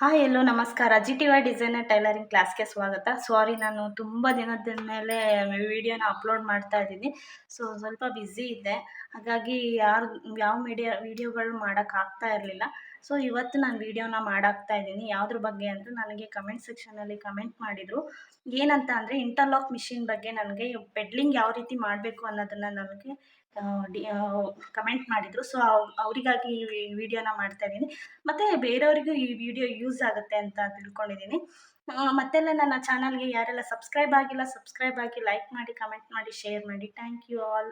Hi hello ನಮಸ್ಕಾರ. G T Y designer tailoring ಕ್ಲಾಸ್ಗೆ ಸ್ವಾಗತ. ಸಾರಿ ನಾನು ತುಂಬ ದಿನದ ಮೇಲೆ ವಿಡಿಯೋನ ಅಪ್ಲೋಡ್ ಮಾಡ್ತಾ ಇದ್ದೀನಿ. ಸೊ ಸ್ವಲ್ಪ ಬ್ಯುಸಿ ಇದ್ದೆ. ಹಾಗಾಗಿ ಯಾರು, ಯಾವ ಮೀಡಿಯಾ ವೀಡಿಯೋಗಳು ಮಾಡೋಕ್ಕಾಗ್ತಾ ಇರಲಿಲ್ಲ. ಸೊ ಇವತ್ತು ನಾನು ವೀಡಿಯೋನ ಮಾಡಾಕ್ತಾ ಇದ್ದೀನಿ. ಯಾವುದ್ರ ಬಗ್ಗೆ ಅಂತ ನನಗೆ ಕಮೆಂಟ್ ಸೆಕ್ಷನಲ್ಲಿ ಕಮೆಂಟ್ ಮಾಡಿದರು. ಏನಂತ ಅಂದರೆ ಇಂಟರ್ಲಾಕ್ ಮಿಷಿನ್ ಬಗ್ಗೆ ನನಗೆ ಪೆಡ್ಲಿಂಗ್ ಯಾವ ರೀತಿ ಮಾಡಬೇಕು ಅನ್ನೋದನ್ನು ನನಗೆ ಡಿ ಕಮೆಂಟ್ ಮಾಡಿದರು. ಸೊ ಅವರಿಗಾಗಿ ಈ ವಿಡಿಯೋನ ಮಾಡ್ತಾ ಇದ್ದೀನಿ. ಮತ್ತು ಬೇರೆಯವರಿಗೂ ಈ ವಿಡಿಯೋ ಯೂಸ್ ಆಗುತ್ತೆ ಅಂತ ತಿಳ್ಕೊಂಡಿದ್ದೀನಿ. ಮತ್ತೆಲ್ಲ ನನ್ನ ಚಾನಲ್ಗೆ ಯಾರೆಲ್ಲ ಸಬ್ಸ್ಕ್ರೈಬ್ ಆಗಿಲ್ಲ ಸಬ್ಸ್ಕ್ರೈಬ್ ಆಗಿ ಲೈಕ್ ಮಾಡಿ ಕಮೆಂಟ್ ಮಾಡಿ ಶೇರ್ ಮಾಡಿ. ಥ್ಯಾಂಕ್ ಯು ಆಲ್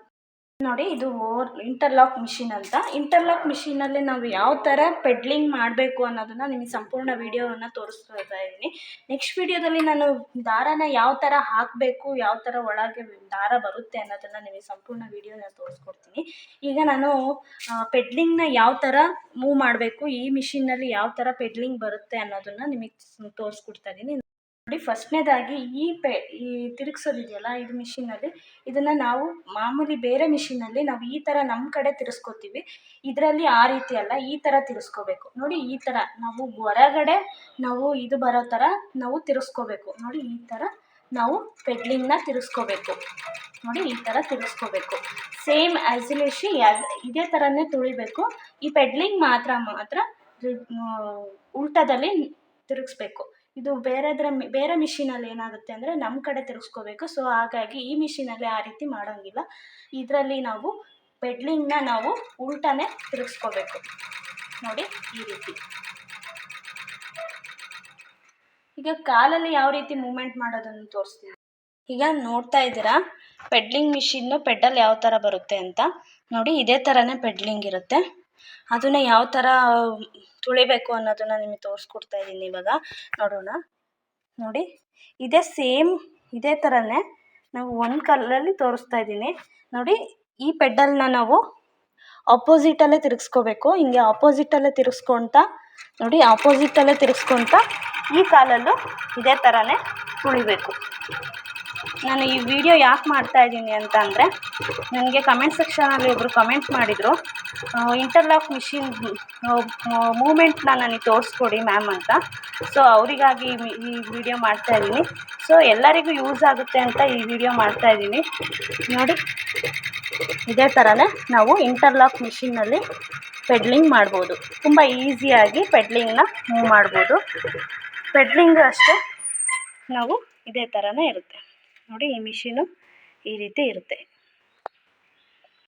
ನೋಡಿ, ಇದು ಓರ್ ಇಂಟರ್ಲಾಕ್ ಮಿಷಿನ್ ಅಂತ. ಇಂಟರ್ಲಾಕ್ ಮಿಷಿನಲ್ಲಿ ನಾವು ಯಾವ ಥರ ಪೆಡ್ಲಿಂಗ್ ಮಾಡಬೇಕು ಅನ್ನೋದನ್ನು ನಿಮಗೆ ಸಂಪೂರ್ಣ ವಿಡಿಯೋವನ್ನು ತೋರಿಸ್ತಾ ಇದ್ದೀನಿ. ನೆಕ್ಸ್ಟ್ ವಿಡಿಯೋದಲ್ಲಿ ನಾನು ದಾರನ ಯಾವ ಥರ ಹಾಕಬೇಕು, ಯಾವ ಥರ ಒಳಗೆ ದಾರ ಬರುತ್ತೆ ಅನ್ನೋದನ್ನು ನಿಮಗೆ ಸಂಪೂರ್ಣ ವಿಡಿಯೋನ ತೋರಿಸ್ಕೊಡ್ತೀನಿ. ಈಗ ನಾನು ಪೆಡ್ಲಿಂಗ್ನ ಯಾವ ಥರ ಮೂವ್ ಮಾಡಬೇಕು, ಈ ಮಿಷಿನ್ನಲ್ಲಿ ಯಾವ ಥರ ಪೆಡ್ಲಿಂಗ್ ಬರುತ್ತೆ ಅನ್ನೋದನ್ನು ನಿಮಗೆ ತೋರಿಸ್ಕೊಡ್ತಾ ಇದ್ದೀನಿ. ನೋಡಿ, ಫಸ್ಟ್ನೇದಾಗಿ ಈ ಪೆ, ಈ ತಿರುಗ್ಸೋದಿದೆಯಲ್ಲ ಇದು ಮಿಷಿನಲ್ಲಿ, ಇದನ್ನು ನಾವು ಮಾಮೂಲಿ ಬೇರೆ ಮಿಷಿನಲ್ಲಿ ನಾವು ಈ ಥರ ನಮ್ಮ ಕಡೆ ತಿರುಸ್ಕೋತೀವಿ. ಇದರಲ್ಲಿ ಆ ರೀತಿ ಅಲ್ಲ, ಈ ಥರ ತಿರ್ಸ್ಕೋಬೇಕು. ನೋಡಿ, ಈ ಥರ ನಾವು ಹೊರಗಡೆ ನಾವು ಇದು ಬರೋ ಥರ ನಾವು ತಿರ್ಸ್ಕೋಬೇಕು. ನೋಡಿ, ಈ ಥರ ನಾವು ಪೆಡ್ಲಿಂಗ್ನ ತಿರ್ಸ್ಕೋಬೇಕು. ನೋಡಿ, ಈ ಥರ ತಿರ್ಸ್ಕೋಬೇಕು. ಸೇಮ್ ಐಸೋಲೇಷಿ ಇದೇ ಥರನೇ ತುಳಿಬೇಕು. ಈ ಪೆಡ್ಲಿಂಗ್ ಮಾತ್ರ ಮಾತ್ರ ಉಲ್ಟದಲ್ಲಿ ತಿರುಗಿಸ್ಬೇಕು. ಇದು ಬೇರೆದ್ರ ಬೇರೆ ಮಿಷಿನಲ್ಲಿ ಏನಾಗುತ್ತೆ ಅಂದರೆ ನಮ್ಮ ಕಡೆ ತಿರುಗಿಸ್ಕೋಬೇಕು ಸೊ, ಹಾಗಾಗಿ ಈ ಮಿಷಿನಲ್ಲಿ ಆ ರೀತಿ ಮಾಡೋಂಗಿಲ್ಲ. ಇದರಲ್ಲಿ ನಾವು ಪೆಡ್ಲಿಂಗ್ನ ನಾವು ಉಲ್ಟಾನೇ ತಿರುಗಿಸ್ಕೋಬೇಕು ನೋಡಿ ಈ ರೀತಿ. ಈಗ ಕಾಲಲ್ಲಿ ಯಾವ ರೀತಿ ಮೂಮೆಂಟ್ ಮಾಡೋದನ್ನು ತೋರಿಸ್ತೀನಿ. ಈಗ ನೋಡ್ತಾ ಇದ್ದೀರಾ? ಪೆಡ್ಲಿಂಗ್ ಮಿಷಿನ್ನು ಪೆಡ್ಡಲ್ ಯಾವ ಥರ ಬರುತ್ತೆ ಅಂತ. ನೋಡಿ ಇದೇ ಥರನೇ ಪೆಡ್ಲಿಂಗ್ ಇರುತ್ತೆ. ಅದನ್ನು ಯಾವ ಥರ ತುಳಿಬೇಕು ಅನ್ನೋದನ್ನು ನಿಮಗೆ ತೋರಿಸ್ಕೊಡ್ತಾ ಇದ್ದೀನಿ ಇವಾಗ. ನೋಡೋಣ. ನೋಡಿ, ಇದೇ ಸೇಮ್, ಇದೇ ಥರನೇ ನಾವು ಒಂದು ಕಲ್ಲಲ್ಲಿ ತೋರಿಸ್ತಾ ಇದ್ದೀನಿ ನೋಡಿ, ಈ ಪೆಡ್ಡಲ್ನ ನಾವು ಅಪೋಸಿಟಲ್ಲೇ ತಿರುಗಿಸ್ಕೋಬೇಕು. ಹಿಂಗೆ ಆಪೋಸಿಟಲ್ಲೇ ತಿರುಗಿಸ್ಕೊತಾ, ನೋಡಿ ಆಪೋಸಿಟಲ್ಲೇ ತಿರುಗಿಸ್ಕೊತ ಈ ಕಾಲಲ್ಲೂ ಇದೇ ಥರನೇ ತುಳಿಬೇಕು. ನಾನು ಈ ವಿಡಿಯೋ ಯಾಕೆ ಮಾಡ್ತಾ ಇದ್ದೀನಿ ಅಂತ ಅಂದರೆ ನನಗೆ ಕಮೆಂಟ್ ಸೆಕ್ಷನಲ್ಲಿ ಒಬ್ಬರು ಕಮೆಂಟ್ ಮಾಡಿದರು ಇಂಟರ್ಲಾಕ್ ಮಿಷಿನ್ ಮೂಮೆಂಟ್ನ ನನಗೆ ತೋರಿಸ್ಕೊಡಿ ಮ್ಯಾಮ್ ಅಂತ. ಸೊ ಅವರಿಗಾಗಿ ಈ ವಿಡಿಯೋ ಮಾಡ್ತಾ ಇದ್ದೀನಿ. ಸೊ ಎಲ್ಲರಿಗೂ ಯೂಸ್ ಆಗುತ್ತೆ ಅಂತ ಈ ವಿಡಿಯೋ ಮಾಡ್ತಾ ಇದ್ದೀನಿ. ನೋಡಿ, ಇದೇ ಥರನೇ ನಾವು ಇಂಟರ್ಲಾಕ್ ಮಿಷಿನ್ನಲ್ಲಿ ಪೆಡ್ಲಿಂಗ್ ಮಾಡ್ಬೋದು. ತುಂಬ ಈಸಿಯಾಗಿ ಪೆಡ್ಲಿಂಗ್ನ ಮೂವ್ ಮಾಡ್ಬೋದು. ಪೆಡ್ಲಿಂಗ್ ಅಷ್ಟೇ ನಾವು ಇದೇ ಥರನೇ ಇರುತ್ತೆ. ನೋಡಿ ಈ ಮಿಷಿನು ಈ ರೀತಿ ಇರುತ್ತೆ.